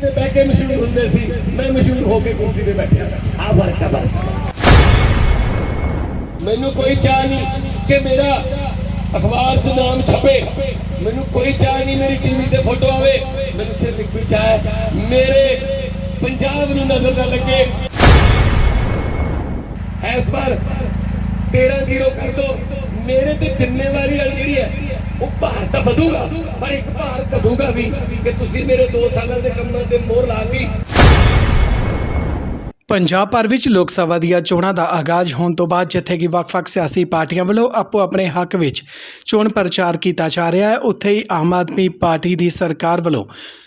ਤੇ ਬਹਿ ਕੇ ਮਸ਼ਹੂਰ ਹੁੰਦੇ ਸੀ ਮੈਂ ਮਸ਼ਹੂਰ ਹੋ ਕੇ ਕੁਰਸੀ ਤੇ ਬੈਠਿਆ। ਆ ਫ਼ਰਕ ਬਸ ਮੈਨੂੰ ਕੋਈ ਚਾਹ ਨਹੀਂ ਕਿ ਮੇਰਾ ਅਖਬਾਰ 'ਚ ਨਾਮ ਛਪੇ। ਮੈਨੂੰ ਕੋਈ ਚਾਹ ਨਹੀਂ ਮੇਰੀ ਟੀਵੀ ਤੇ ਫੋਟੋ ਆਵੇ। ਮੈਨੂੰ ਸਿਰਫ ਇੱਕ ਹੀ ਚਾਹ ਹੈ ਮੇਰੇ ਪੰਜਾਬ ਨੂੰ ਨਜ਼ਰ ਨਾ ਲੱਗੇ। ਇਸ ਵਾਰ 13 ਜ਼ੀਰੋ ਕਰ ਦੋ। ਮੇਰੇ ਤੇ ਜ਼ਿੰਮੇਵਾਰੀ ਵਾਲੀ ਜਿਹੜੀ ਹੈ ਉਹ ਭਾਰ ਤਾਂ ਵਧੂਗਾ, ਪਰ ਇੱਕ ਭਾਰ ਘਟੂਗਾ ਵੀ, ਕਿ ਤੁਸੀਂ ਮੇਰੇ 2 ਸਾਲਾਂ ਦੇ ਕੰਮਾਂ ਤੇ ਮੋਹਰ ਲਾਤੀ ਪੰਜਾਬ ਭਰ ਵਿੱਚ ਲੋਕ ਸਭਾ ਦੀਆਂ ਚੋਣਾਂ ਦਾ ਆਗਾਜ਼ ਹੋਣ ਤੋਂ ਬਾਅਦ ਜਿੱਥੇ ਕਿ ਵੱਖ-ਵੱਖ ਸਿਆਸੀ ਪਾਰਟੀਆਂ ਵੱਲੋਂ ਆਪੋ ਆਪਣੇ ਹੱਕ ਵਿੱਚ ਚੋਣ ਪ੍ਰਚਾਰ ਕੀਤਾ ਜਾ ਰਿਹਾ ਹੈ। ਉੱਥੇ ਹੀ ਆਮ ਆਦਮੀ ਪਾਰਟੀ ਦੀ ਸਰਕਾਰ ਵੱਲੋਂ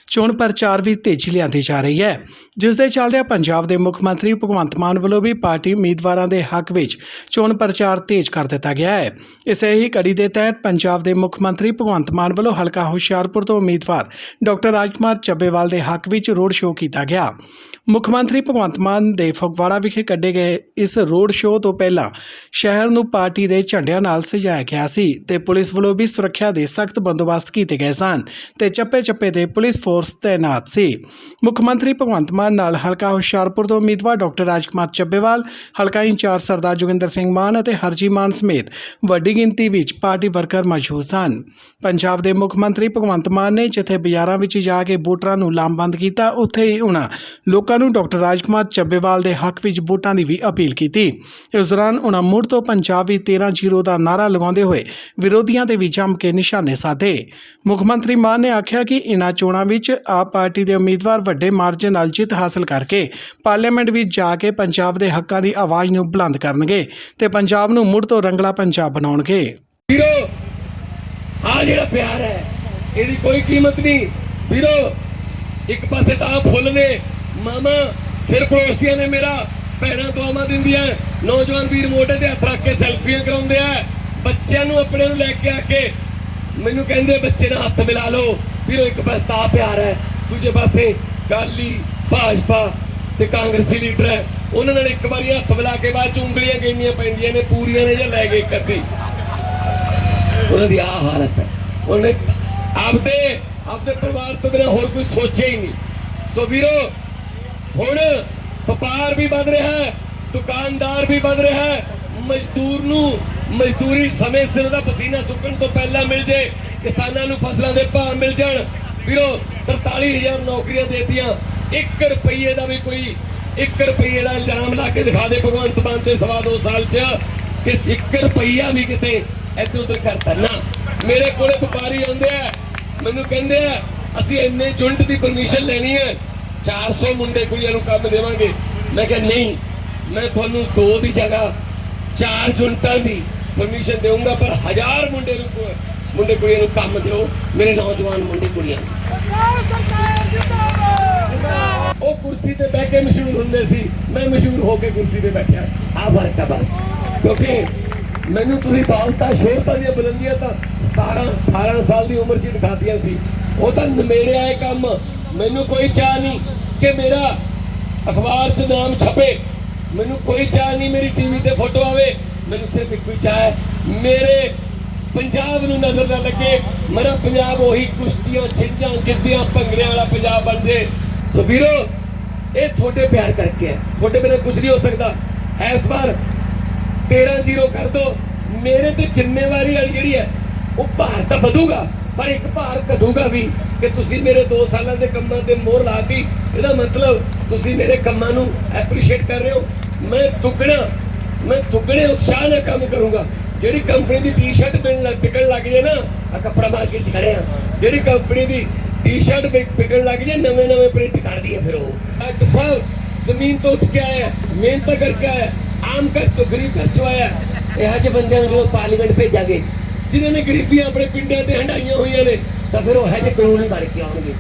ਚੋਣ ਪ੍ਰਚਾਰ ਵੀ ਤੇਜ਼ੀ ਲਿਆਂਦੀ ਜਾ ਰਹੀ ਹੈ। ਜਿਸ ਦੇ ਚੱਲਦਿਆਂ ਪੰਜਾਬ ਦੇ ਮੁੱਖ ਮੰਤਰੀ ਭਗਵੰਤ ਮਾਨ ਵੱਲੋਂ ਵੀ ਪਾਰਟੀ ਉਮੀਦਵਾਰਾਂ ਦੇ ਹੱਕ ਵਿੱਚ ਚੋਣ ਪ੍ਰਚਾਰ ਤੇਜ਼ ਕਰ ਦਿੱਤਾ ਗਿਆ ਹੈ। ਇਸੇ ਹੀ ਕੜੀ ਦੇ ਤਹਿਤ ਪੰਜਾਬ ਦੇ ਮੁੱਖ ਮੰਤਰੀ ਭਗਵੰਤ ਮਾਨ ਵੱਲੋਂ ਹਲਕਾ ਹੁਸ਼ਿਆਰਪੁਰ ਤੋਂ ਉਮੀਦਵਾਰ ਡਾਕਟਰ ਰਾਜਕੁਮਾਰ ਚੱਬੇਵਾਲ ਦੇ ਹੱਕ ਵਿੱਚ ਰੋਡ ਸ਼ੋਅ ਕੀਤਾ ਗਿਆ। ਮੁੱਖ ਮੰਤਰੀ ਭਗਵੰਤ ਮਾਨ ਦੇ ਫਗਵਾੜਾ ਵਿਖੇ ਕੱਢੇ ਗਏ ਇਸ ਰੋਡ ਸ਼ੋਅ ਤੋਂ ਪਹਿਲਾਂ ਸ਼ਹਿਰ ਨੂੰ ਪਾਰਟੀ ਦੇ ਝੰਡਿਆਂ ਨਾਲ ਸਜਾਇਆ ਗਿਆ ਸੀ ਤੇ ਪੁਲਿਸ ਵੱਲੋਂ ਵੀ ਸੁਰੱਖਿਆ ਦੇ ਸਖਤ ਬੰਦੋਬਸਤ ਕੀਤੇ ਗਏ ਸਨ ਤੇ ਚੱਪੇ-ਚੱਪੇ ਤੇ ਪੁਲਿਸ ਫੋਰਸ ਤੈਨਾਤ ਸੀ। ਮੁੱਖ ਮੰਤਰੀ ਭਗਵੰਤ ਮਾਨ ਨਾਲ ਹਲਕਾ ਹੁਸ਼ਿਆਰਪੁਰ ਤੋਂ ਉਮੀਦਵਾਰ ਡਾਕਟਰ ਰਾਜਕੁਮਾਰ ਚੱਬੇਵਾਲ, ਹਲਕਾ ਇੰਚਾਰਜ ਸਰਦਾਰ ਜੋਗਿੰਦਰ ਸਿੰਘ ਮਾਨ ਅਤੇ ਹਰਜੀ ਮਾਨ ਸਮੇਤ ਵੱਡੀ ਗਿਣਤੀ ਵਿੱਚ ਪਾਰਟੀ ਵਰਕਰ ਮੌਜੂਦ ਸਨ। ਪੰਜਾਬ ਦੇ ਮੁੱਖ ਮੰਤਰੀ ਭਗਵੰਤ ਮਾਨ ਨੇ ਜਿੱਥੇ ਬਾਜ਼ਾਰਾਂ ਵਿੱਚ ਜਾ ਕੇ ਵੋਟਰਾਂ ਨੂੰ ਲਾਮਬੰਦ ਕੀਤਾ, ਉੱਥੇ ਹੀ ਉਹਨਾਂ ਲੋਕਾਂ ਨੂੰ ਡਾਕਟਰ ਰਾਜਕੁਮਾਰ ਚੱਬੇਵਾਲ ਦੇ ਹੱਕ ਵਿੱਚ ਵੋਟਾਂ ਦੀ ਵੀ ਅਪੀਲ ਕੀਤੀ। ਇਸ ਦੌਰਾਨ ਉਹਨਾਂ ਮੁੜ ਤੋਂ ਪੰਜਾਬ ਵੀ 13-0 ਦਾ ਨਾਰਾ ਲਗਾਉਂਦੇ ਹੋਏ ਵਿਰੋਧੀਆਂ ਤੇ ਵੀ ਜੰਮ ਕੇ ਨਿਸ਼ਾਨੇ ਸਾਧੇ। ਮੁੱਖ ਮੰਤਰੀ ਮਾਨ ਨੇ ਆਖਿਆ ਕਿ ਇਨ੍ਹਾਂ ਚੋਣਾਂ ਵਿੱਚ ਆਪ ਪਾਰਟੀ ਦੇ ਉਮੀਦਵਾਰ ਵੱਡੇ ਮਾਰਜਨ ਨਾਲ ਜਿੱਤ ਹਾਸਲ ਕਰਕੇ ਪਾਰਲੀਮੈਂਟ ਵਿੱਚ ਜਾ ਕੇ ਪੰਜਾਬ ਦੇ ਹੱਕਾਂ ਦੀ ਆਵਾਜ਼ ਨੂੰ ਬੁਲੰਦ ਕਰਨਗੇ ਤੇ ਪੰਜਾਬ ਨੂੰ ਮੁੜ ਤੋਂ ਰੰਗਲਾ ਪੰਜਾਬ ਬਣਾਉਣਗੇ। ਵੀਰੋ ਆ ਜਿਹੜਾ ਪਿਆਰ ਹੈ, ਇਹਦੀ ਕੋਈ ਕੀਮਤ ਨਹੀਂ। ਵੀਰੋ, ਇੱਕ ਪਾਸੇ ਤਾਂ ਫੁੱਲ ਨੇ, ਮਾਮਾ, ਸਿਰ ਪਰੋਸਦੀਆਂ ਨੇ ਮੇਰਾ, ਭੈਣਾਂ ਦੁਆਵਾਂ ਦਿੰਦੀਆਂ ਨੌਜਵਾਨ ਵੀਰ ਮੋਢੇ ਤੇ ਹੱਥ ਰੱਖ ਕੇ ਸੈਲਫੀਆਂ ਕਰਾਉਂਦੇ ਆ। ਬੱਚਿਆਂ ਨੂੰ ਆਪਣੇ ਨੂੰ ਲੈ ਕੇ ਆ ਕੇ ਮੈਨੂੰ ਕਹਿੰਦੇ, ਬੱਚੇ ਨਾਲ ਹੱਥ ਮਿਲਾ ਲਓ। ਵੀਰੋ, ਇੱਕ ਪਾਸੇ ਤਾਂ ਪਿਆਰ ਹੈ, ਦੂਜੇ ਪਾਸੇ ਕਾਲੀ ਭਾਜਪਾ ਤੇ ਕਾਂਗਰਸੀ ਲੀਡਰ ਹੈ। ਉਹਨਾਂ ਨਾਲ ਇੱਕ ਵਾਰੀ ਹੱਥ ਮਿਲਾ ਕੇ ਬਾਅਦ ਚ ਉਂਗਲੀਆਂ ਗਿਣਨੀਆਂ ਪੈਂਦੀਆਂ ਨੇ, ਪੂਰੀਆਂ ਨੇ ਜਾਂ ਲੈ ਗਏ ਇੱਕ ਉਹਨਾਂ ਦੀ ਆ ਹਾਲਤ ਹੈ। ਉਹਨੇ ਆਪਦੇ ਆਪਦੇ ਪਰਿਵਾਰ ਤੋਂ ਬਿਨਾਂ ਹੋਰ ਕੋਈ ਸੋਚਿਆ ਹੀ ਨਹੀਂ। ਸੋ ਵੀਰੋ, ਹੁਣ ਵਪਾਰ ਵੀ ਵੱਧ ਰਿਹਾ ਹੈ, ਦੁਕਾਨਦਾਰ ਵੀ ਵੱਧ ਰਿਹਾ ਹੈ। ਮਜ਼ਦੂਰ ਨੂੰ ਮਜ਼ਦੂਰੀ ਸਮੇਂ ਸਿਰ ਦਾ ਪਸੀਨਾ ਸੁੱਕਣ ਤੋਂ ਪਹਿਲਾਂ ਮਿਲ ਜੇ। ਕਿਸਾਨਾਂ ਨੂੰ ਫਸਲਾਂ ਦੇ ਭਾਅ ਮਿਲ ਜਾਣ। ਵੀਰੋ 43000 ਨੌਕਰੀਆਂ ਦੇਤੀਆਂ। 1 ਰੁਪਏ ਦਾ ਵੀ ਕੋਈ 1 ਰੁਪਏ ਦਾ ਇਲਜ਼ਾਮ ਲਾ ਕੇ ਦਿਖਾ ਦੇ ਭਗਵੰਤ ਮਾਨ ਤੇ ਸਵਾ ਦੋ ਸਾਲ ਚ, ਕਿ 1 ਰੁਪਈਆ ਵੀ ਕਿਤੇ ਇੱਧਰ ਉੱਧਰ ਕਰਤਾ ਨਾ। ਮੇਰੇ ਕੋਲੇ ਵਪਾਰੀ ਆਉਂਦੇ ਆ, ਮੈਨੂੰ ਕਹਿੰਦੇ ਆ, ਅਸੀਂ ਇੰਨੇ ਯੂਨਿਟ ਦੀ ਪਰਮਿਸ਼ਨ ਲੈਣੀ ਹੈ 400 ਮੁੰਡੇ ਕੁੜੀਆਂ ਨੂੰ ਕੰਮ ਦੇਵਾਂਗੇ। ਮੈਂ ਕਿਹਾ, ਨਹੀਂ, ਮੈਂ ਤੁਹਾਨੂੰ ਦੋ ਦੀ ਜਗ੍ਹਾ ਚਾਰ ਯੂਨਿਟਾਂ ਦੀ ਪਰਮਿਸ਼ਨ ਦੇਵਾਂਗਾ ਪਰ ਹਜ਼ਾਰ ਮੁੰਡੇ ਨੂੰ ਮੁੰਡੇ ਕੁੜੀਆਂ ਨੂੰ ਕੰਮ ਦਿਓ। ਮੇਰੇ ਨੌਜਵਾਨ ਮੁੰਡੇ ਕੁੜੀਆਂ ਉਹ ਕੁਰਸੀ ਤੇ ਬਹਿ ਕੇ ਮਸ਼ਹੂਰ ਹੁੰਦੇ ਸੀ। ਮੈਂ ਮਸ਼ਹੂਰ ਹੋ ਕੇ ਕੁਰਸੀ ਤੇ ਬੈਠਿਆ। ਆ ਫ਼ਰਕ ਹੈ ਬਸ। ਕਿਉਂਕਿ ਮੈਨੂੰ ਤੁਸੀਂ ਦੌਲਤਾਂ ਸ਼ੋਹਰਤਾਂ ਦੀਆਂ ਬੁਲੰਦੀਆਂ ਤਾਂ 17 18 ਸਾਲ ਦੀ ਉਮਰ 'ਚ ਦਿਖਾਤੀਆਂ ਸੀ। ਉਹ ਤਾਂ ਨਮੇੜਿਆ ਆਏ ਕੰਮ। ਮੈਨੂੰ ਕੋਈ ਚਾਹ ਨਹੀਂ ਕਿ ਮੇਰਾ ਅਖਬਾਰ 'ਚ ਨਾਮ ਛਪੇ। ਮੈਨੂੰ ਕੋਈ ਚਾਹ ਨਹੀਂ ਮੇਰੀ ਟੀਵੀ ਤੇ ਫੋਟੋ ਆਵੇ। ਮੈਨੂੰ ਸਿਰਫ ਇੱਕੋ ਹੀ ਚਾਹ ਹੈ। ਮੇਰੇ ਪੰਜਾਬ ਨੂੰ ਨਜ਼ਰ ਨਾ ਲੱਗੇ। ਮੇਰਾ ਪੰਜਾਬ ਉਹੀ ਕੁਸ਼ਤੀਆਂ, ਛਿੰਝਾਂ, ਗਿੱਧਿਆਂ, ਭੰਗੜਿਆਂ ਵਾਲਾ ਪੰਜਾਬ ਬਣ ਜੇ। ਸੋ ਵੀਰੋ, ਇਹ ਤੁਹਾਡੇ ਪਿਆਰ ਕਰਕੇ ਹੈ। ਤੁਹਾਡੇ ਬਿਨਾਂ ਕੁਝ ਨਹੀਂ ਹੋ ਸਕਦਾ। ਇਸ ਵਾਰ 13 ਜ਼ੀਰੋ ਕਰ ਦੋ। ਮੇਰੇ ਤੇ ਜ਼ਿੰਮੇਵਾਰੀ ਵਾਲੀ ਜਿਹੜੀ ਹੈ, ਉਹ ਭਾਰ ਤਾਂ ਵਧੂਗਾ, ਪਰ ਇੱਕ ਭਾਰ ਘਟੂਗਾ ਵੀ ਕਿ ਤੁਸੀਂ ਮੇਰੇ 2 ਸਾਲਾਂ ਦੇ ਕੰਮਾਂ ਤੇ ਮੋਹਰ ਲਾਤੀ। ਇਹਦਾ ਮਤਲਬ ਤੁਸੀਂ ਮੇਰੇ ਕੰਮਾਂ ਨੂੰ ਐਪਰੀਸ਼ੀਏਟ ਕਰ ਰਹੇ ਹੋ। ਮੈਂ ਦੁੱਗਣਾ, ਮੈਂ ਦੁੱਗਣੇ ਉਤਸ਼ਾਹ ਨਾਲ ਕੰਮ ਕਰੂੰਗਾ। ਜਿਹੜੀ ਕੰਪਨੀ ਦੀ ਟੀ-ਸ਼ਰਟ ਮਿਲਣ ਪਿਕਣ ਲੱਗ ਜੇ ਨਾ ਆ ਕੱਪੜਾ ਮਾਰਕੀਟ ਚ ਖੜੇ ਆ। ਜਿਹੜੀ ਕੰਪਨੀ ਦੀ ਟੀ-ਸ਼ਰਟ ਪਿਕਣ ਲੱਗ ਜੇ, ਨਵੇਂ ਨਵੇਂ ਪ੍ਰਿੰਟ ਕੱਢਦੀ ਹੈ ਫਿਰ ਉਹ। ਡਾਕਟਰ ਸਾਹਿਬ, ਜ਼ਮੀਨ ਤੋਂ ਉੱਠ ਕੇ ਆਇਆ, ਮਿਹਨਤ ਕਰਕੇ ਆਇਆ, ਆਮ ਕਰ ਤੋਂ ਗਰੀਬ ਘਰ ਚੋਂ ਆਇਆ। ਇਹੋ ਜਿਹੇ ਬੰਦਿਆਂ ਨੂੰ ਪਾਰਲੀਮੈਂਟ ਭੇਜਾਂਗੇ, ਜਿਨ੍ਹਾਂ ਨੇ ਗਰੀਬੀਆਂ ਆਪਣੇ ਪਿੰਡਾਂ ਤੇ ਹੰਡਾਈਆਂ ਹੋਈਆਂ ਨੇ, ਤਾਂ ਫਿਰ ਉਹ ਇਹੋ ਜਿਹੇ ਕਾਨੂੰਨ ਹੀ ਬਣ ਕੇ ਆਉਣਗੇ।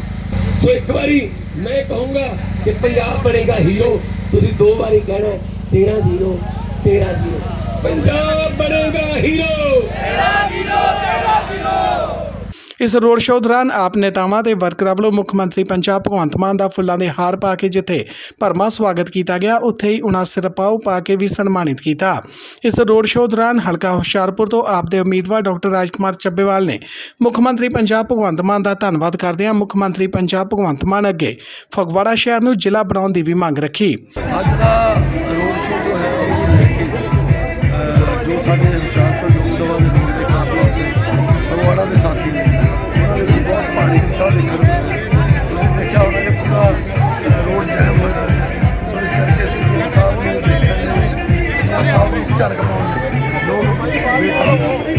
ਸੋ ਇੱਕ ਵਾਰੀ ਮੈਂ ਕਹੂੰਗਾ ਕਿ ਪੰਜਾਬ ਬਣੇਗਾ ਹੀਰੋ। ਤੁਸੀਂ ਦੋ ਵਾਰੀ ਕਹਿਣਾ 13 ਜ਼ੀਰੋ 13 ਜ਼ੀਰੋ। ਪੰਜਾਬ ਬਣੇਗਾ ਹੀਰੋ। ਇਸ ਰੋਡ ਸ਼ੋਅ ਦੌਰਾਨ ਆਪ ਨੇਤਾਵਾਂ ਤੇ ਵਰਕਰਾਂ ਵੱਲੋਂ ਮੁੱਖ ਮੰਤਰੀ ਪੰਜਾਬ ਭਗਵੰਤ ਮਾਨ ਦਾ ਫੁੱਲਾਂ ਦੇ ਹਾਰ ਪਾ ਕੇ ਜਿੱਥੇ ਭਰਮਾ ਸਵਾਗਤ ਕੀਤਾ ਗਿਆ ਉੱਥੇ ਹੀ ਉਹਨਾਂ ਸਿਰਪਾਓ ਪਾ ਕੇ ਵੀ ਸਨਮਾਨਿਤ ਕੀਤਾ। ਇਸ ਰੋਡ ਸ਼ੋਅ ਦੌਰਾਨ ਹਲਕਾ ਹੁਸ਼ਿਆਰਪੁਰ ਤੋਂ ਆਪ ਦੇ ਉਮੀਦਵਾਰ ਡਾਕਟਰ ਰਾਜਕੁਮਾਰ ਚੱਬੇਵਾਲ ਨੇ ਮੁੱਖ ਮੰਤਰੀ ਪੰਜਾਬ ਭਗਵੰਤ ਮਾਨ ਦਾ ਧੰਨਵਾਦ ਕਰਦਿਆਂ ਮੁੱਖ ਮੰਤਰੀ ਪੰਜਾਬ ਭਗਵੰਤ ਮਾਨ ਅੱਗੇ ਫਗਵਾੜਾ ਸ਼ਹਿਰ ਨੂੰ ਜ਼ਿਲ੍ਹਾ ਬਣਾਉਣ ਦੀ ਵੀ ਮੰਗ ਰੱਖੀ। ਅੱਜ ਦਾ ਸਾਡੇ ਹੁਸ਼ਿਆਰਪੁਰ ਲੋਕ ਸਭਾ ਦੇ ਜਿਹੜੇ ਖਾਸ ਤੌਰ ਤੇ ਫਗਵਾੜਾ ਦੇ ਸਾਥੀ ਨੇ। ਉਹਨਾਂ ਦੇ ਬਹੁਤ ਭਾਰੀ ਉਤਸ਼ਾਹ ਦੇਖਣ ਨੂੰ। ਤੁਸੀਂ ਦੇਖਿਆ ਹੋਣਾ ਕਿ ਪੂਰਾ ਰੋਡ ਜੈਮ ਹੋਇਆ। ਸੋ ਇਸ ਕਰਕੇ ਸੀਐਮ ਸਾਹਿਬ ਨੂੰ ਦੇਖਣ ਲਈ ਸੀਐਮ ਸਾਹਿਬ ਨੂੰ ਝਲਕ ਪਾਉਣ ਲਈ ਲੋਕ ਬੇਤਾਬ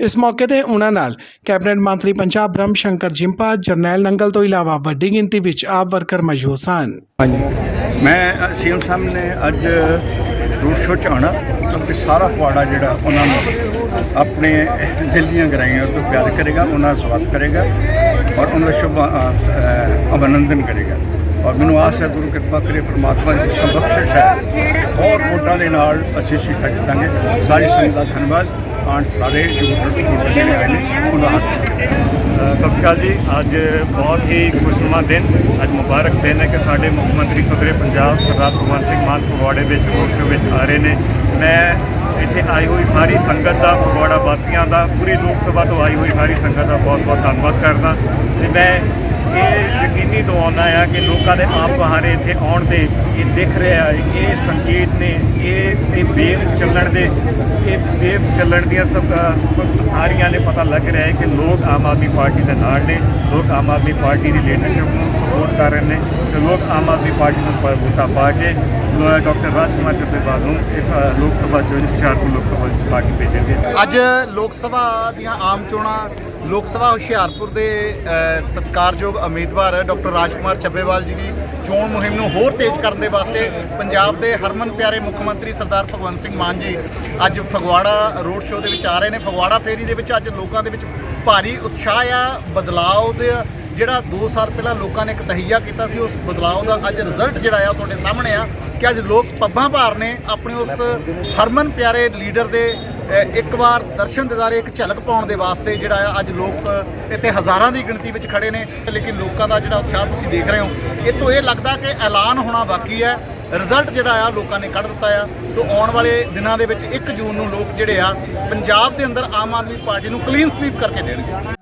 ਇਸ ਮੌਕੇ ਤੇ ਉਹਨਾਂ ਨਾਲ ਕੈਬਨਿਟ ਮੰਤਰੀ ਪੰਜਾਬ ਬ੍ਰਹਮ ਸ਼ੰਕਰ ਜਿੰਪਾ ਜਰਨੈਲ ਨੰਗਲ ਤੋਂ ਇਲਾਵਾ ਵੱਡੀ ਗਿਣਤੀ ਵਿੱਚ ਆਪ ਵਰਕਰ ਮੌਜੂਦ ਸਨ। ਮੈਂ ਸੀਐਮ ਸਾਹਿਬ ਨੇ ਅੱਜ ਰੂਟ ਸ਼ੋਅ 'ਚ ਆਉਣਾ। ਕਿਉਂਕਿ ਸਾਰਾ ਪੁਆੜਾ ਜਿਹੜਾ ਉਹਨਾਂ ਨੂੰ ਆਪਣੇ ਦਿਲ ਦੀਆਂ ਗਰਾਈਆਂ ਤੋਂ ਪਿਆਰ ਕਰੇਗਾ, ਉਹਨਾਂ ਦਾ ਸਵਾਗਤ ਕਰੇਗਾ ਔਰ ਉਹਨਾਂ ਦਾ ਸ਼ੁਭ ਅਭਿਨੰਦਨ ਕਰੇਗਾ। ਔਰ ਮੈਨੂੰ ਆਸ ਹੈ, ਗੁਰੂ ਕਿਰਪਾ ਕਰੇ ਪ੍ਰਮਾਤਮਾ ਦੀ ਸੰਬਖਸ਼ਿਸ਼ ਹੈ। ਹੋਰ ਵੋਟਾਂ ਦੇ ਨਾਲ ਅਸੀਂ ਸਿੱਖਾ ਜਿੱਤਾਂਗੇ ਸਾਰੀ ਸੰਗਤ ਦਾ ਧੰਨਵਾਦ। ਆਣ ਸਾਰੇ ਜੋ ਵੋਟਰ ਜਿਹੜੇ ਆਏ ਨੇ, ਉਹਨਾਂ ਦਾ ਸਤਿ ਸ਼੍ਰੀ ਅਕਾਲ ਜੀ। ਅੱਜ ਬਹੁਤ ਹੀ ਖੁਸ਼ਨੁਮਾ ਦਿਨ, ਅੱਜ ਮੁਬਾਰਕ ਦਿਨ ਹੈ ਕਿ ਸਾਡੇ ਮੁੱਖ ਮੰਤਰੀ ਸਦਰੇ ਪੰਜਾਬ ਸਰਦਾਰ ਭਗਵੰਤ ਸਿੰਘ ਮਾਨ ਫਗਵਾੜੇ ਵਿੱਚ ਰੋਡ ਸ਼ੋਅ ਵਿੱਚ ਆ ਰਹੇ ਨੇ। ਮੈਂ ਇੱਥੇ ਆਈ ਹੋਈ ਸਾਰੀ ਸੰਗਤ ਦਾ, ਫਗਵਾੜਾ ਵਾਸੀਆਂ ਦਾ, ਪੂਰੀ ਲੋਕ ਸਭਾ ਤੋਂ ਆਈ ਹੋਈ ਸਾਰੀ ਸੰਗਤ ਦਾ ਬਹੁਤ ਬਹੁਤ ਧੰਨਵਾਦ ਕਰਦਾ। ਤੇ ਮੈਂ ਇਹ ਯਕੀਨੀ ਦਿਵਾਉਂਦਾ ਆ ਕਿ ਲੋਕਾਂ ਦੇ ਆਪ ਬਹਾਰੇ ਇੱਥੇ ਆਉਣ ਦੇ, ਇਹ ਦਿਖ ਰਿਹਾ ਹੈ ਇਹ ਸੰਕੇਤ ਨੇ ਇਹ ਇਹ ਵੇਵ ਚੱਲਣ ਦੇ ਇਹ ਵੇਵ ਚੱਲਣ ਦੀਆਂ ਸਭ ਆ ਰਹੀਆਂ ਨੇ ਪਤਾ ਲੱਗ ਰਿਹਾ ਹੈ ਕਿ ਲੋਕ ਆਮ ਆਦਮੀ ਪਾਰਟੀ ਦੇ ਨਾਲ ਨੇ ਲੋਕ ਆਮ ਆਦਮੀ ਪਾਰਟੀ ਦੀ ਲੀਡਰਸ਼ਿਪ ਨੂੰ ਸਪੋਰਟ ਕਰ ਰਹੇ ਨੇ ਤੇ ਲੋਕ ਆਮ ਆਦਮੀ ਪਾਰਟੀ ਨੂੰ ਪਰ ਵੋਟਾਂ ਪਾ ਕੇ ਲੋ- ਡਾਕਟਰ ਰਾਜਕੁਮਾਰ ਚੱਬੇਵਾਲ ਨੂੰ ਇਸ ਲੋਕ ਸਭਾ ਚੋਣ ਹੁਸ਼ਿਆਰਪੁਰ ਲੋਕ ਸਭਾ ਵਿੱਚ ਪਾਰਟੀ ਭੇਜਣਗੇ। ਅੱਜ ਲੋਕ ਸਭਾ ਦੀਆਂ ਆਮ ਚੋਣਾਂ ਲੋਕ ਸਭਾ ਹੁਸ਼ਿਆਰਪੁਰ ਦੇ ਅ, ਸਤਿਕਾਰਯੋਗ ਉਮੀਦਵਾਰ ਡਾਕਟਰ ਰਾਜਕੁਮਾਰ ਚੱਬੇਵਾਲ ਜੀ ਦੀ ਚੋਣ ਮੁਹਿੰਮ ਨੂੰ ਹੋਰ ਤੇਜ਼ ਕਰਨ ਦੇ ਵਾਸਤੇ ਪੰਜਾਬ ਦੇ ਹਰਮਨ ਪਿਆਰੇ ਮੁੱਖ ਮੰਤਰੀ ਸਰਦਾਰ ਭਗਵੰਤ ਸਿੰਘ ਮਾਨ ਜੀ ਅੱਜ ਫਗਵਾੜਾ ਰੋਡ ਸ਼ੋਅ ਦੇ ਵਿੱਚ ਆ ਰਹੇ ਨੇ। ਫਗਵਾੜਾ ਫੇਰੀ ਦੇ ਵਿੱਚ ਅੱਜ ਲੋਕਾਂ ਦੇ ਵਿੱਚ ਭਾਰੀ ਉਤਸ਼ਾਹ ਆ, ਬਦਲਾਅ ਦੇ ਜਿਹੜਾ 2 ਸਾਲ ਪਹਿਲਾਂ ਲੋਕਾਂ ਨੇ ਇੱਕ ਤਹੀਆ ਕੀਤਾ ਸੀ, ਉਸ ਬਦਲਾਅ ਦਾ ਅੱਜ ਰਿਜ਼ਲਟ ਜਿਹੜਾ ਆ ਉਹ ਤੁਹਾਡੇ ਸਾਹਮਣੇ ਆ ਕਿ ਅੱਜ ਲੋਕ ਪੱਬਾਂ ਭਾਰ ਨੇ ਆਪਣੇ ਉਸ ਹਰਮਨ ਪਿਆਰੇ ਲੀਡਰ ਦੇ ਇੱਕ ਵਾਰ ਦਰਸ਼ਨ ਦਿਦਾਰੇ, ਇੱਕ ਝਲਕ ਪਾਉਣ ਦੇ ਵਾਸਤੇ ਜਿਹੜਾ ਆ ਅੱਜ ਲੋਕ ਇੱਥੇ ਹਜ਼ਾਰਾਂ ਦੀ ਗਿਣਤੀ ਵਿੱਚ ਖੜੇ ਨੇ। ਲੇਕਿਨ ਲੋਕਾਂ ਦਾ ਜਿਹੜਾ ਉਤਸ਼ਾਹ ਤੁਸੀਂ ਦੇਖ ਰਹੇ ਹੋ ਇਹ ਤੋਂ ਇਹ ਲੱਗਦਾ ਕਿ ਐਲਾਨ ਹੋਣਾ ਬਾਕੀ ਹੈ। ਰਿਜ਼ਲਟ ਜਿਹੜਾ ਆ ਲੋਕਾਂ ਨੇ ਕੱਢ ਦਿੱਤਾ ਆ। ਤੋਂ ਆਉਣ ਵਾਲੇ ਦਿਨਾਂ ਦੇ ਵਿੱਚ 1 ਜੂਨ ਨੂੰ ਲੋਕ ਜਿਹੜੇ ਆ ਪੰਜਾਬ ਦੇ ਅੰਦਰ ਆਮ ਆਦਮੀ ਪਾਰਟੀ ਨੂੰ ਕਲੀਨ ਸਵੀਪ ਕਰਕੇ ਦੇਣਗੇ।